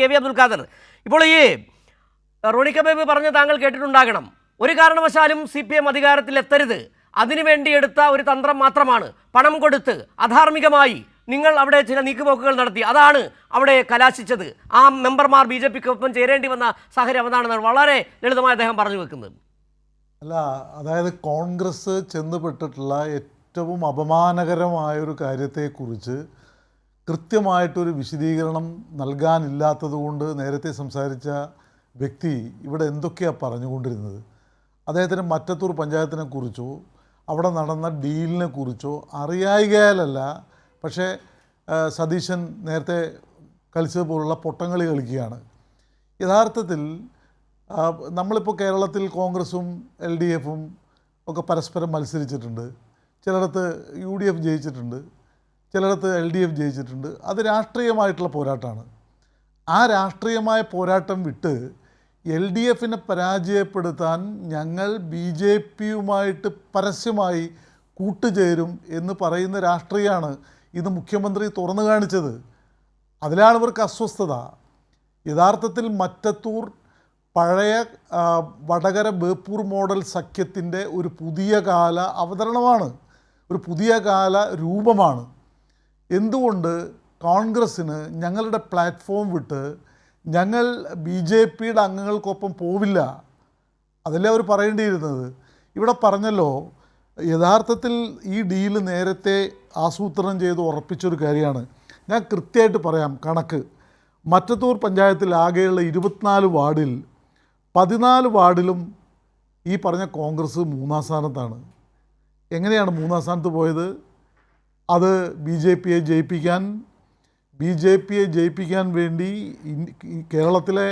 K V Abdul Khader. ഇപ്പോൾ ഈ റോണിക്ക baby പറഞ്ഞ് താങ്കൾ കേട്ടിട്ടുണ്ടാകണം. ഒരു കാരണവശാലും സി പി എം അധികാരത്തിൽ എത്തരുത്. അതിനുവേണ്ടി എടുത്ത ഒരു തന്ത്രം മാത്രമാണ്. പണം കൊടുത്ത് അധാർമികമായി നിങ്ങൾ അവിടെ ചില നീക്കുപോക്കുകൾ നടത്തി. അതാണ് അവിടെ കലാശിച്ചത്. ആ മെമ്പർമാർ ബി ജെ പിക്കൊപ്പം ചേരേണ്ടി വന്ന സാഹചര്യം അതാണെന്നാണ് വളരെ ലളിതമായി അദ്ദേഹം പറഞ്ഞു വെക്കുന്നത്. അല്ല അതായത് കോൺഗ്രസ് ചെന്നുപെട്ടിട്ടുള്ള ഏറ്റവും അപമാനകരമായ ഒരു കാര്യത്തെക്കുറിച്ച് കൃത്യമായിട്ടൊരു വിശദീകരണം നൽകാനില്ലാത്തത് കൊണ്ട് നേരത്തെ സംസാരിച്ച വ്യക്തി ഇവിടെ എന്തൊക്കെയാണ് പറഞ്ഞുകൊണ്ടിരുന്നത്? അദ്ദേഹത്തിന് മറ്റത്തൂർ പഞ്ചായത്തിനെ കുറിച്ചോ അവിടെ നടന്ന ഡീലിനെ കുറിച്ചോ അറിയായികയാലല്ല പക്ഷേ സതീശൻ നേരത്തെ കളിച്ചതുപോലുള്ള പൊട്ടങ്ങളി കളിക്കുകയാണ്. യഥാർത്ഥത്തിൽ നമ്മളിപ്പോൾ കേരളത്തിൽ കോൺഗ്രസും എൽ ഡി എഫും ഒക്കെ പരസ്പരം മത്സരിച്ചിട്ടുണ്ട്. ചിലയിടത്ത് യു ഡി എഫ് ജയിച്ചിട്ടുണ്ട്. ചിലയിടത്ത് എൽ ഡി എഫ് ജയിച്ചിട്ടുണ്ട്. അത് രാഷ്ട്രീയമായിട്ടുള്ള പോരാട്ടമാണ്. ആ രാഷ്ട്രീയമായ പോരാട്ടം വിട്ട് എൽ ഡി എഫിനെ പരാജയപ്പെടുത്താൻ ഞങ്ങൾ ബി ജെ പിയുമായിട്ട് പരസ്യമായി കൂട്ടുചേരും എന്ന് പറയുന്ന രാഷ്ട്രീയമാണ് ഇത് മുഖ്യമന്ത്രി തുറന്നു കാണിച്ചത്. അതിലാണ് ഇവർക്ക് അസ്വസ്ഥത. യഥാർത്ഥത്തിൽ മറ്റത്തൂർ പഴയ വടകര ബേപ്പൂർ മോഡൽ സഖ്യത്തിന്റെ ഒരു പുതിയ കാല അവതരണമാണ്. ഒരു പുതിയ കാല രൂപമാണ്. എന്തുകൊണ്ട് കോൺഗ്രസ്സിന് ഞങ്ങളുടെ പ്ലാറ്റ്ഫോം വിട്ട് ഞങ്ങൾ ബി ജെ പിയുടെ അംഗങ്ങൾക്കൊപ്പം പോവില്ല? അതല്ലേ അവർ പറയേണ്ടിയിരുന്നത്. ഇവിടെ പറഞ്ഞല്ലോ യഥാർത്ഥത്തിൽ ഈ ഡീൽ നേരത്തെ ആസൂത്രണം ചെയ്ത് ഉറപ്പിച്ചൊരു കാര്യമാണ്. ഞാൻ കൃത്യമായിട്ട് പറയാം കണക്ക്. മറ്റത്തൂർ പഞ്ചായത്തിൽ ആകെയുള്ള ഇരുപത്തിനാല് വാർഡിൽ പതിനാല് വാർഡിലും ഈ പറഞ്ഞ കോൺഗ്രസ് മൂന്നാം സ്ഥാനത്താണ്. എങ്ങനെയാണ് മൂന്നാം സ്ഥാനത്ത് പോയത്? അത് ബി ജെ പിയെ ജയിപ്പിക്കാൻ ബി ജെ പിയെ ജയിപ്പിക്കാൻ വേണ്ടി കേരളത്തിലെ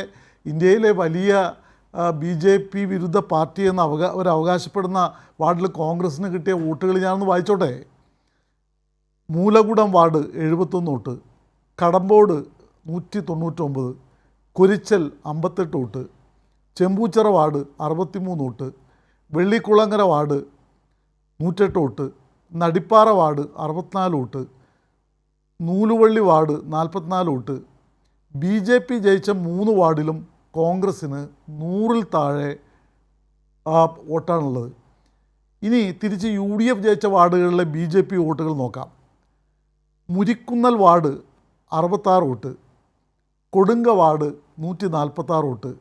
ഇന്ത്യയിലെ വലിയ ബി ജെ പി വിരുദ്ധ പാർട്ടി എന്ന് അവകാ ഒരു അവകാശപ്പെടുന്ന വാർഡിൽ കോൺഗ്രസ്സിന് കിട്ടിയ വോട്ടുകൾ ഞാനൊന്ന് വായിച്ചോട്ടെ? മൂലകുടം വാർഡ് എഴുപത്തൊന്ന് വോട്ട് കടമ്പോട് നൂറ്റി തൊണ്ണൂറ്റൊമ്പത് കുരിച്ചൽ അമ്പത്തെട്ട് വോട്ട് ചെമ്പൂച്ചിറ വാർഡ് അറുപത്തിമൂന്ന് വോട്ട് വെള്ളിക്കുളങ്ങര വാർഡ് നൂറ്റെട്ട് വോട്ട് നടിപ്പാറ വാർഡ് അറുപത്തിനാല് വോട്ട് നൂലുവള്ളി വാർഡ് നാൽപ്പത്തിനാല് വോട്ട് ബി ജെ പി ജയിച്ച മൂന്ന് വാർഡിലും കോൺഗ്രസ്സിന് നൂറിൽ താഴെ വോട്ടാണുള്ളത്. ഇനി തിരിച്ച് യു ഡി എഫ് ജയിച്ച വാർഡുകളിലെ ബി ജെ പി വോട്ടുകൾ നോക്കാം. മുരിക്കുന്നൽ വാർഡ് അറുപത്താറ് വോട്ട് കൊടുങ്ക വാർഡ് നൂറ്റി നാൽപ്പത്താറ് വോട്ട്.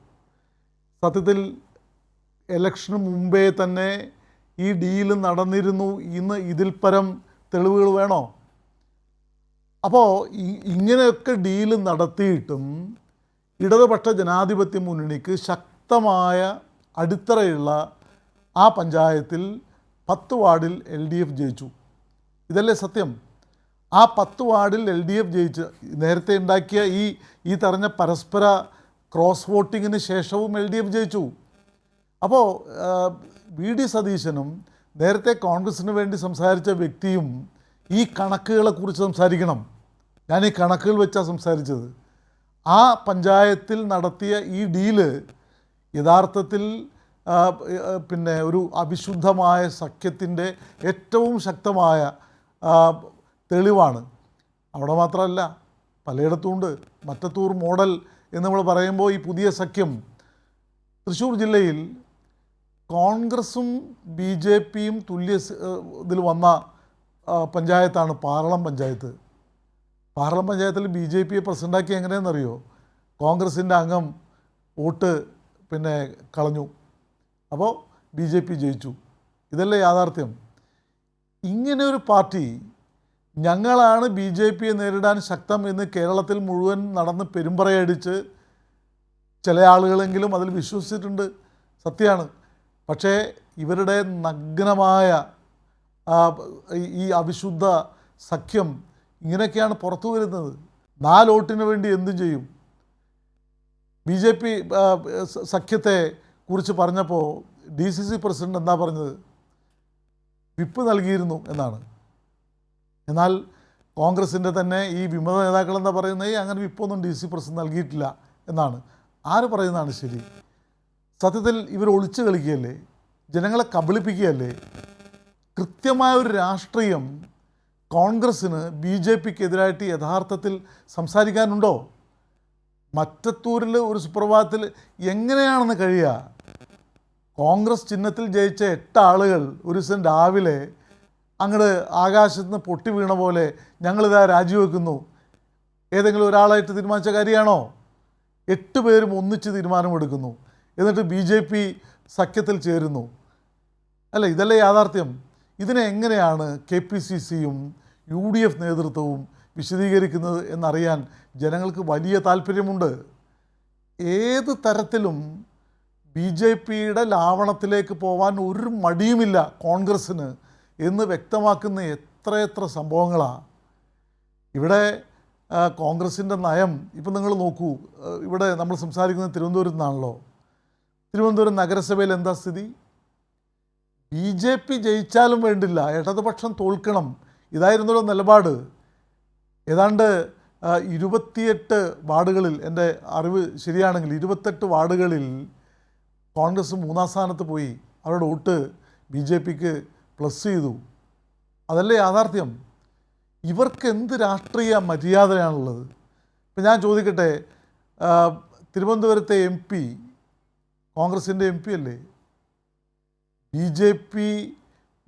സത്യത്തിൽ ഇലക്ഷന് മുമ്പേ തന്നെ ഈ ഡീൽ നടന്നിരുന്നു. ഇന്ന് ഇതിൽ പരം തെളിവുകൾ വേണോ? അപ്പോൾ ഇങ്ങനെയൊക്കെ ഡീൽ നടത്തിയിട്ടും ഇടതുപക്ഷ ജനാധിപത്യ മുന്നണിക്ക് ശക്തമായ അടിത്തറയുള്ള ആ പഞ്ചായത്തിൽ പത്ത് വാർഡിൽ എൽ ഡി എഫ് ജയിച്ചു. ഇതല്ലേ സത്യം? ആ പത്ത് വാർഡിൽ എൽ ഡി എഫ് ജയിച്ച് നേരത്തെ ഉണ്ടാക്കിയ ഈ ഈ പറഞ്ഞ പരസ്പര ക്രോസ് വോട്ടിങ്ങിന് ശേഷവും എൽ ഡി എഫ് ജയിച്ചു. അപ്പോൾ വി ഡി സതീശനും നേരത്തെ കോൺഗ്രസിന് വേണ്ടി സംസാരിച്ച വ്യക്തിയും ഈ കണക്കുകളെക്കുറിച്ച് സംസാരിക്കണം. ഞാൻ ഈ കണക്കുകൾ വെച്ചാണ് സംസാരിച്ചത്. ആ പഞ്ചായത്തിൽ നടത്തിയ ഈ ഡീൽ യഥാർത്ഥത്തിൽ പിന്നെ ഒരു അവിശുദ്ധമായ സഖ്യത്തിന്റെ ഏറ്റവും ശക്തമായ തെളിവാണ്. അവിടെ മാത്രമല്ല പലയിടത്തുമുണ്ട്. മറ്റത്തൂർ മോഡൽ എന്ന് നമ്മൾ പറയുമ്പോൾ ഈ പുതിയ സഖ്യം തൃശ്ശൂർ ജില്ലയിൽ കോൺഗ്രസും ബി ജെ പിയും തുല്യ ഇതിൽ വന്ന പഞ്ചായത്താണ് പാറളം പഞ്ചായത്ത്. പാറളം പഞ്ചായത്തിൽ ബി ജെ പിയെ പ്രസിഡന്റാക്കി എങ്ങനെയെന്നറിയോ? കോൺഗ്രസിന്റെ അംഗം വോട്ട് പിന്നെ കളഞ്ഞു. അപ്പോൾ ബി ജെ പി ജയിച്ചു. ഇതല്ലേ യാഥാർത്ഥ്യം. ഇങ്ങനെ ഒരു പാർട്ടി ഞങ്ങളാണ് ബി ജെ പിയെ നേരിടാൻ ശക്തം എന്ന് കേരളത്തിൽ മുഴുവൻ നടന്ന് പെരുമ്പറയടിച്ച് ചില ആളുകളെങ്കിലും അതിൽ വിശ്വസിച്ചിട്ടുണ്ട്. സത്യമാണ്. പക്ഷേ ഇവരുടെ നഗ്നമായ ഈ- അവിശുദ്ധ സഖ്യം ഇങ്ങനെയൊക്കെയാണ് പുറത്തു വരുന്നത്. നാല് വോട്ടിന് വേണ്ടി എന്തും ചെയ്യും. ബി ജെ പി സഖ്യത്തെ കുറിച്ച് പറഞ്ഞപ്പോൾ ഡി സി സി പ്രസിഡന്റ് എന്താ പറഞ്ഞത്? വിപ്പ് നൽകിയിരുന്നു എന്നാണ്. എന്നാൽ കോൺഗ്രസിന്റെ തന്നെ ഈ വിമത നേതാക്കൾ എന്താ പറയുന്നത്? അങ്ങനെ വിപ്പൊന്നും ഡി സി പ്രസിഡന്റ് നൽകിയിട്ടില്ല എന്നാണ്. ആര് പറയുന്നതാണ് ശരി? സത്യത്തിൽ ഇവർ ഒളിച്ചു കളിക്കുകയല്ലേ? ജനങ്ങളെ കബളിപ്പിക്കുകയല്ലേ? കൃത്യമായ ഒരു രാഷ്ട്രീയം കോൺഗ്രസ്സിന് ബി ജെ പിക്ക് എതിരായിട്ട് യഥാർത്ഥത്തിൽ സംസാരിക്കാനുണ്ടോ? മറ്റത്തൂരിൽ ഒരു സുപ്രഭാതത്തിൽ എങ്ങനെയാണെന്ന് കഴിയുക? കോൺഗ്രസ് ചിഹ്നത്തിൽ ജയിച്ച എട്ട് ആളുകൾ ഒരു ദിവസം രാവിലെ അങ്ങോട്ട് ആകാശത്ത് നിന്ന് പൊട്ടി വീണ പോലെ ഞങ്ങളിതാ രാജിവെക്കുന്നു. ഏതെങ്കിലും ഒരാളായിട്ട് തീരുമാനിച്ച കാര്യമാണോ? എട്ട് പേരും ഒന്നിച്ച് തീരുമാനമെടുക്കുന്നു. എന്നിട്ട് ബി ജെ പി സഖ്യത്തിൽ ചേരുന്നു. അല്ല? ഇതല്ലേ യാഥാർത്ഥ്യം. ഇതിനെ എങ്ങനെയാണ് കെ പി സി സിയും യു ഡി എഫ് നേതൃത്വവും വിശദീകരിക്കുന്നത് എന്നറിയാൻ ജനങ്ങൾക്ക് വലിയ താല്പര്യമുണ്ട്. ഏത് തരത്തിലും ബി ജെ പിയുടെ ലാവണത്തിലേക്ക് പോവാൻ ഒരു മടിയുമില്ല കോൺഗ്രസ്സിന് എന്ന് വ്യക്തമാക്കുന്ന എത്രയെത്ര സംഭവങ്ങളാണ് ഇവിടെ കോൺഗ്രസിന്റെ നയം ഇപ്പം നിങ്ങൾ നോക്കൂ ഇവിടെ നമ്മൾ സംസാരിക്കുന്നത് തിരുവനന്തപുരത്ത് നിന്നാണല്ലോ. തിരുവനന്തപുരം നഗരസഭയിൽ എന്താ സ്ഥിതി? ബി ജെ പി ജയിച്ചാലും വേണ്ടില്ല. ഇടതുപക്ഷം തോൽക്കണം. ഇതായിരുന്നല്ലോ നിലപാട്. ഏതാണ്ട് ഇരുപത്തിയെട്ട് വാർഡുകളിൽ എന്റെ അറിവ് ശരിയാണെങ്കിൽ ഇരുപത്തെട്ട് വാർഡുകളിൽ കോൺഗ്രസ് മൂന്നാം സ്ഥാനത്ത് പോയി. അവരുടെ വോട്ട് ബി ജെ പിക്ക് പ്ലസ് ചെയ്തു. അതല്ലേ യാഥാർത്ഥ്യം? ഇവർക്ക് എന്ത് രാഷ്ട്രീയ മര്യാദയാണുള്ളത്? ഇപ്പം ഞാൻ ചോദിക്കട്ടെ തിരുവനന്തപുരത്തെ എം പി കോൺഗ്രസിന്റെ എം പി അല്ലേ? ബി ജെ പി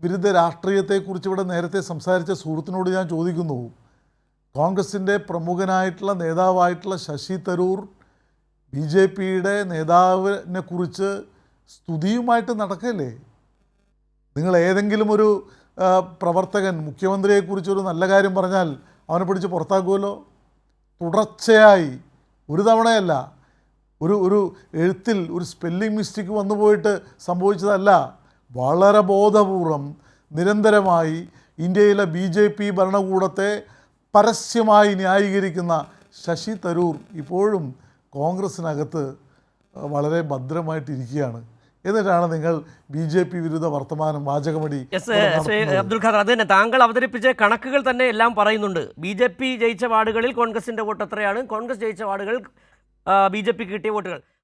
വിരുദ്ധ രാഷ്ട്രീയത്തെക്കുറിച്ച് ഇവിടെ നേരത്തെ സംസാരിച്ച സുഹൃത്തിനോട് ഞാൻ ചോദിക്കുന്നു. കോൺഗ്രസിന്റെ പ്രമുഖനായിട്ടുള്ള നേതാവായിട്ടുള്ള ശശി തരൂർ ബി ജെ പിയുടെ നേതാവിനെ കുറിച്ച് സ്തുതിയുമായിട്ട് നടക്കല്ലേ? നിങ്ങൾ ഏതെങ്കിലും ഒരു പ്രവർത്തകൻ മുഖ്യമന്ത്രിയെക്കുറിച്ച് ഒരു നല്ല കാര്യം പറഞ്ഞാൽ അവനെ പിടിച്ച് പുറത്താക്കുമല്ലോ? തുടർച്ചയായി ഒരു തവണയല്ല ഒരു ഒരു എഴുത്തിൽ ഒരു സ്പെല്ലിംഗ് മിസ്റ്റേക്ക് വന്നു പോയിട്ട് സംഭവിച്ചതല്ല. വളരെ ബോധപൂർവം നിരന്തരമായി ഇന്ത്യയിലെ ബി ജെ പി ഭരണകൂടത്തെ പരസ്യമായി ന്യായീകരിക്കുന്ന ശശി തരൂർ ഇപ്പോഴും കോൺഗ്രസ്സിനകത്ത് വളരെ ഭദ്രമായിട്ടിരിക്കുകയാണ്. എന്നിട്ടാണ് നിങ്ങൾ ബി ജെ പി വിരുദ്ധ വർത്തമാനം വാചകമടി അബ്ദുൽ ഖാദർ അത് തന്നെ താങ്കൾ അവതരിപ്പിച്ച കണക്കുകൾ തന്നെ എല്ലാം പറയുന്നുണ്ട്. ബി ജെ പി ജയിച്ച വാർഡുകളിൽ കോൺഗ്രസിന്റെ വോട്ട് എത്രയാണ്? കോൺഗ്രസ് ജയിച്ച വാർഡുകൾ ബി ജെ പിക്ക് കിട്ടിയ വോട്ടുകൾ